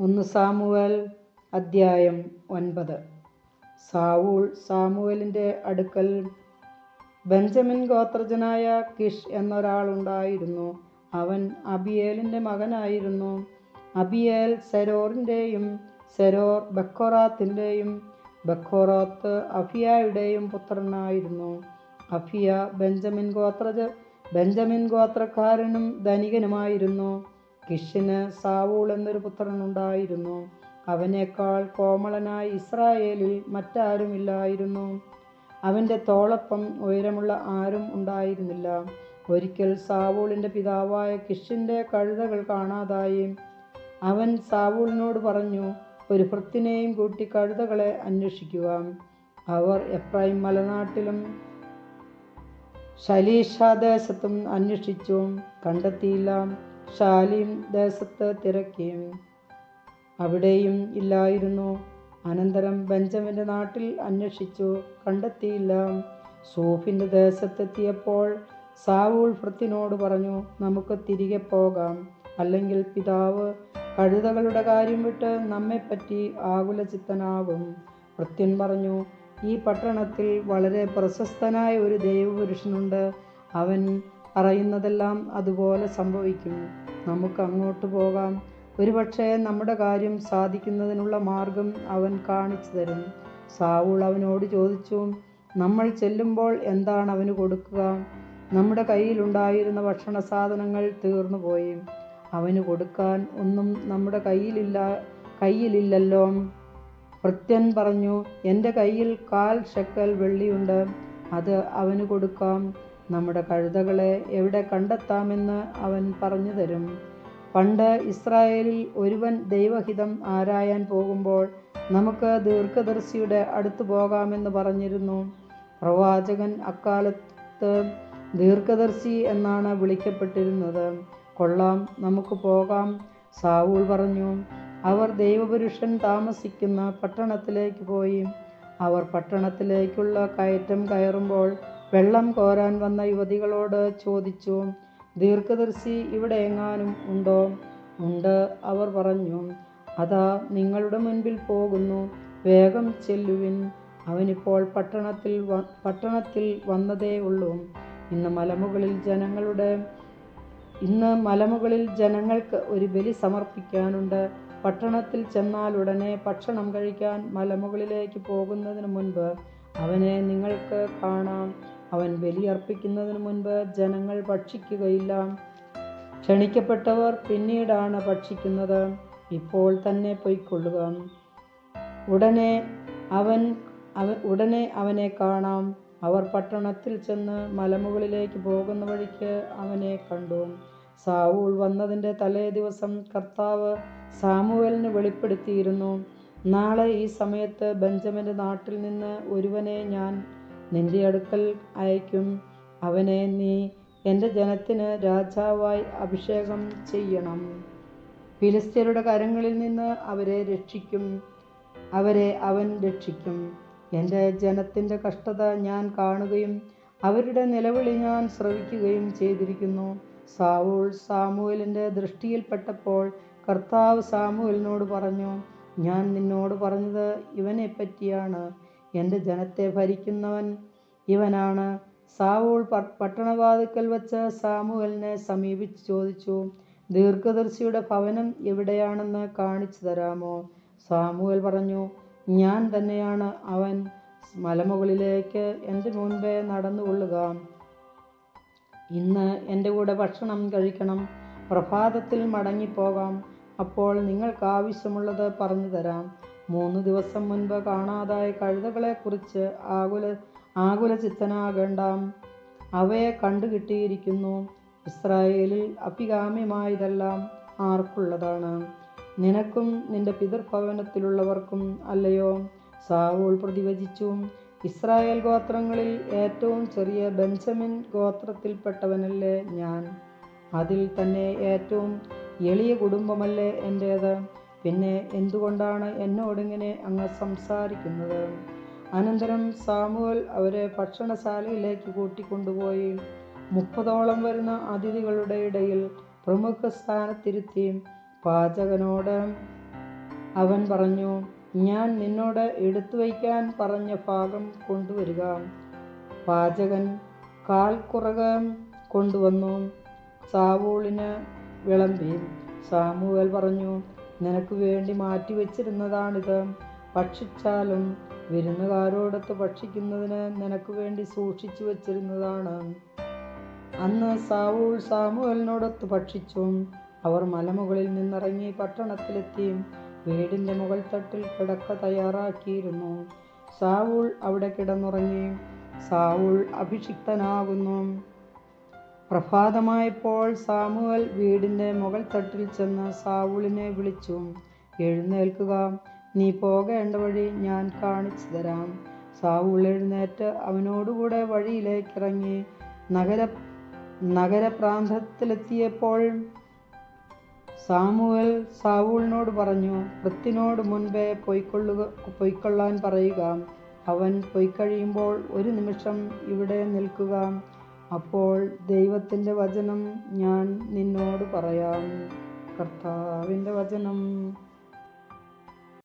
ഒന്ന് സാമുവൽ അദ്ധ്യായം ഒൻപത്. സാവൂൾ സാമുവലിന്റെ അടുക്കൽ ബെഞ്ചമിൻ ഗോത്രജനായ കിഷ് എന്നൊരാളുണ്ടായിരുന്നു. അവൻ അബിയേലിന്റെ മകനായിരുന്നു. അബിയേൽ സെരോറിന്റെയും സെരോർ ബക്കോറാത്തിന്റെയും ബക്കോറാത്ത് അഫിയയുടെയും പുത്രനായിരുന്നു. അഫിയ ബെഞ്ചമിൻ ഗോത്രജ ബെഞ്ചമിൻ ഗോത്രക്കാരനും ധനികനുമായിരുന്നു. കിഷിന് സാവൂൾ എന്നൊരു പുത്രനുണ്ടായിരുന്നു അവനേക്കാൾ കോമളനായി ഇസ്രായേലിൽ മറ്റാരുമില്ലായിരുന്നു. അവന്റെ തോളപ്പം ഉയരമുള്ള ആരും ഉണ്ടായിരുന്നില്ല. ഒരിക്കൽ സാവൂളിന്റെ പിതാവായ കിഷിന്റെ കഴുതകൾ കാണാതായി. അവൻ സാവൂളിനോട് പറഞ്ഞു ഒരു ഭൃത്തിനെയും കൂട്ടി കഴുതകളെ അന്വേഷിക്കുക. അവർ എപ്രൈം മലനാട്ടിലും ശലീഷാദേശത്തും അന്വേഷിച്ചും. കണ്ടെത്തിയില്ല. ഷാലിം ദേശത്ത് തിരക്കി. അവിടെയും ഇല്ലായിരുന്നു. അനന്തരം ബെഞ്ചമിന്റെ നാട്ടിൽ അന്വേഷിച്ചു. കണ്ടെത്തിയില്ല. സൂഫിന്റെ ദേശത്തെത്തിയപ്പോൾ സാവൂൾ ഭൃത്തിനോട് പറഞ്ഞു നമുക്ക് തിരികെ പോകാം. അല്ലെങ്കിൽ പിതാവ് കഴുതകളുടെ കാര്യം വിട്ട് നമ്മെപ്പറ്റി ആകുലചിത്തനാകും. ഭൃത്യൻ പറഞ്ഞു ഈ പട്ടണത്തിൽ വളരെ പ്രശസ്തനായ ഒരു ദൈവപുരുഷനുണ്ട്. അവൻ പറയുന്നതെല്ലാം അതുപോലെ സംഭവിക്കുന്നു നമുക്ക് അങ്ങോട്ട് പോകാം. ഒരുപക്ഷെ നമ്മുടെ കാര്യം സാധിക്കുന്നതിനുള്ള മാർഗം അവൻ കാണിച്ചു തരും. സാവൂൾ അവനോട് ചോദിച്ചു നമ്മൾ ചെല്ലുമ്പോൾ എന്താണ് അവന് കൊടുക്കുക? നമ്മുടെ കയ്യിലുണ്ടായിരുന്ന ഭക്ഷണ സാധനങ്ങൾ തീർന്നുപോയി അവന് കൊടുക്കാൻ ഒന്നും നമ്മുടെ കയ്യിലില്ല കയ്യിലില്ലല്ലോ. ഭൃത്യൻ പറഞ്ഞു എന്റെ കയ്യിൽ കാൽ ഷെക്കൽ വെള്ളിയുണ്ട്. അത് അവന് കൊടുക്കാം. നമ്മുടെ കഴുതകളെ എവിടെ കണ്ടെത്താമെന്ന് അവൻ പറഞ്ഞു തരും. പണ്ട് ഇസ്രായേലിൽ ഒരുവൻ ദൈവഹിതം ആരായാൻ പോകുമ്പോൾ നമുക്ക് ദീർഘദർശിയുടെ അടുത്തു പോകാമെന്ന് പറഞ്ഞിരുന്നു. പ്രവാചകൻ അക്കാലത്ത് ദീർഘദർശി എന്നാണ് വിളിക്കപ്പെട്ടിരുന്നത്. കൊള്ളാം നമുക്ക് പോകാം സാവൂൾ പറഞ്ഞു. അവർ ദൈവപുരുഷൻ താമസിക്കുന്ന പട്ടണത്തിലേക്ക് പോയി. അവർ പട്ടണത്തിലേക്കുള്ള കയറ്റം കയറുമ്പോൾ വെള്ളം കോരാൻ വന്ന യുവതികളോട് ചോദിച്ചു ദീർഘദർശി ഇവിടെ എങ്ങാനും ഉണ്ടോ? ഉണ്ട് അവർ പറഞ്ഞു. അതാ നിങ്ങളുടെ മുൻപിൽ പോകുന്നു. വേഗം ചെല്ലുവിൻ. അവനിപ്പോൾ പട്ടണത്തിൽ പട്ടണത്തിൽ വന്നതേ ഉള്ളൂ. ഇന്ന് മലമുകളിൽ ജനങ്ങളുടെ ഇന്ന് മലമുകളിൽ ജനങ്ങൾക്ക് ഒരു ബലി സമർപ്പിക്കാനുണ്ട്. പട്ടണത്തിൽ ചെന്നാൽ ഉടനെ ഭക്ഷണം കഴിക്കാൻ മലമുകളിലേക്ക് പോകുന്നതിന് മുൻപ് അവനെ നിങ്ങൾക്ക് കാണാം. അവൻ ബലിയർപ്പിക്കുന്നതിന് മുൻപ് ജനങ്ങൾ ഭക്ഷിക്കുകയില്ല. ക്ഷണിക്കപ്പെട്ടവർ പിന്നീടാണ് ഭക്ഷിക്കുന്നത്. ഇപ്പോൾ തന്നെ പൊയ്ക്കൊള്ളുക. ഉടനെ അവൻ അവ ഉടനെ അവനെ കാണാം. അവർ പട്ടണത്തിൽ ചെന്ന് മലമുകളിലേക്ക് പോകുന്ന വഴിക്ക് അവനെ കണ്ടു. സാവൂൾ വന്നതിന്റെ തലേ ദിവസം കർത്താവ് സാമുവലിന് വെളിപ്പെടുത്തിയിരുന്നു. നാളെ ഈ സമയത്ത് ബെഞ്ചമിന്റെ നാട്ടിൽ നിന്ന് ഒരുവനെ ഞാൻ നിന്റെ അടുക്കൽ അയക്കും അവനെ നീ എന്റെ ജനത്തിന് രാജാവായി അഭിഷേകം ചെയ്യണം. ഫിലിസ്തീനയുടെ കരങ്ങളിൽ നിന്ന് അവരെ രക്ഷിക്കും. അവരെ അവൻ രക്ഷിക്കും. എന്റെ ജനത്തിന്റെ കഷ്ടത ഞാൻ കാണുകയും അവരുടെ നിലവിളി ഞാൻ ശ്രവിക്കുകയും ചെയ്തിരിക്കുന്നു. സാവൂൾ സാമുവലിന്റെ ദൃഷ്ടിയിൽപ്പെട്ടപ്പോൾ കർത്താവ് സാമുവലിനോട് പറഞ്ഞു ഞാൻ നിന്നോട് പറഞ്ഞത് ഇവനെ പറ്റിയാണ് എന്റെ ജനത്തെ ഭരിക്കുന്നവൻ ഇവനാണ്. സാവൂൾ പട്ടണവാതിക്കൽ വച്ച് സാമുവലിനെ സമീപിച്ച് ചോദിച്ചു ദീർഘദർശിയുടെ ഭവനം എവിടെയാണെന്ന് കാണിച്ചു തരാമോ? സാമുവൽ പറഞ്ഞു ഞാൻ തന്നെയാണ് അവൻ. മലമുകളിലേക്ക് എന്റെ മുൻപേ നടന്നുകൊള്ളുക. ഇന്ന് എന്റെ കൂടെ ഭക്ഷണം കഴിക്കണം. പ്രഭാതത്തിൽ മടങ്ങിപ്പോകാം. അപ്പോൾ നിങ്ങൾക്ക് ആവശ്യമുള്ളത് പറഞ്ഞു തരാം. മൂന്ന് ദിവസം മുൻപ് കാണാതായ കഴുതകളെക്കുറിച്ച് ആകുല ആകുലചിത്തനാകണ്ടാം. അവയെ കണ്ടുകിട്ടിയിരിക്കുന്നു. ഇസ്രായേലിൽ അഭികാമ്യമായതെല്ലാം ആർക്കുള്ളതാണ്. നിനക്കും നിന്റെ പിതൃഭവനത്തിലുള്ളവർക്കും അല്ലയോ? സാവൂൾ പ്രതിവചിച്ചു. ഇസ്രായേൽ ഗോത്രങ്ങളിൽ ഏറ്റവും ചെറിയ ബെഞ്ചമിൻ ഗോത്രത്തിൽപ്പെട്ടവനല്ലേ ഞാൻ? അതിൽ തന്നെ ഏറ്റവും എളിയ കുടുംബമല്ലേ എന്റേത് പിന്നെ എന്തുകൊണ്ടാണ് എന്നോടിങ്ങനെ അങ്ങ് സംസാരിക്കുന്നത്? അനന്തരം സാമുവൽ അവരെ ഭക്ഷണശാലയിലേക്ക് കൂട്ടിക്കൊണ്ടുപോയി. മുപ്പതോളം വരുന്ന അതിഥികളുടെ ഇടയിൽ പ്രമുഖ സ്ഥാനത്തിരുത്തി പാചകനോട് അവൻ പറഞ്ഞു ഞാൻ നിന്നോട് എടുത്തു വയ്ക്കാൻ പറഞ്ഞ ഭാഗം കൊണ്ടുവരിക. പാചകൻ കാൽ കാൽക്കുറക് കൊണ്ടുവന്നു. സാവൂളിന് വിളമ്പി. സാമുവൽ പറഞ്ഞു നിനക്ക് വേണ്ടി മാറ്റിവെച്ചിരുന്നതാണിത്. ഭക്ഷിച്ചാലും വിരുന്നുകാരോടൊത്ത് ഭക്ഷിക്കുന്നതിന് നിനക്ക് വേണ്ടി സൂക്ഷിച്ചു വച്ചിരുന്നതാണ്. അന്ന് സാവൂൾ സാമുവലിനോടൊത്ത് ഭക്ഷിച്ചു അവർ മലമുകളിൽ നിന്നിറങ്ങി പട്ടണത്തിലെത്തി വീടിന്റെ മുകൾ തട്ടിൽ കിടക്ക തയ്യാറാക്കിയിരുന്നു. സാവൂൾ അവിടെ കിടന്നുറങ്ങി. സാവൂൾ അഭിഷിക്തനാകുന്നു. പ്രഭാതമായപ്പോൾ സാമുവൽ വീടിന്റെ മുകൾ തട്ടിൽ ചെന്ന് സാവൂളിനെ വിളിച്ചു എഴുന്നേൽക്കുക. നീ പോകേണ്ട വഴി ഞാൻ കാണിച്ചു തരാം. സാവൂൾ എഴുന്നേറ്റ് അവനോടുകൂടെ വഴിയിലേക്കിറങ്ങി നഗര നഗരപ്രാന്തത്തിലെത്തിയപ്പോൾ സാമുവൽ സാവൂളിനോട് പറഞ്ഞു വൃത്തിനോട് മുൻപേ പൊയ്ക്കൊള്ളുക പൊയ്ക്കൊള്ളാൻ പറയുക. അവൻ പൊയ്ക്കഴിയുമ്പോൾ ഒരു നിമിഷം ഇവിടെ നിൽക്കുക. അപ്പോൾ ദൈവത്തിന്റെ വചനം ഞാൻ നിന്നോട് പറയാം. കർത്താവിന്റെ വചനം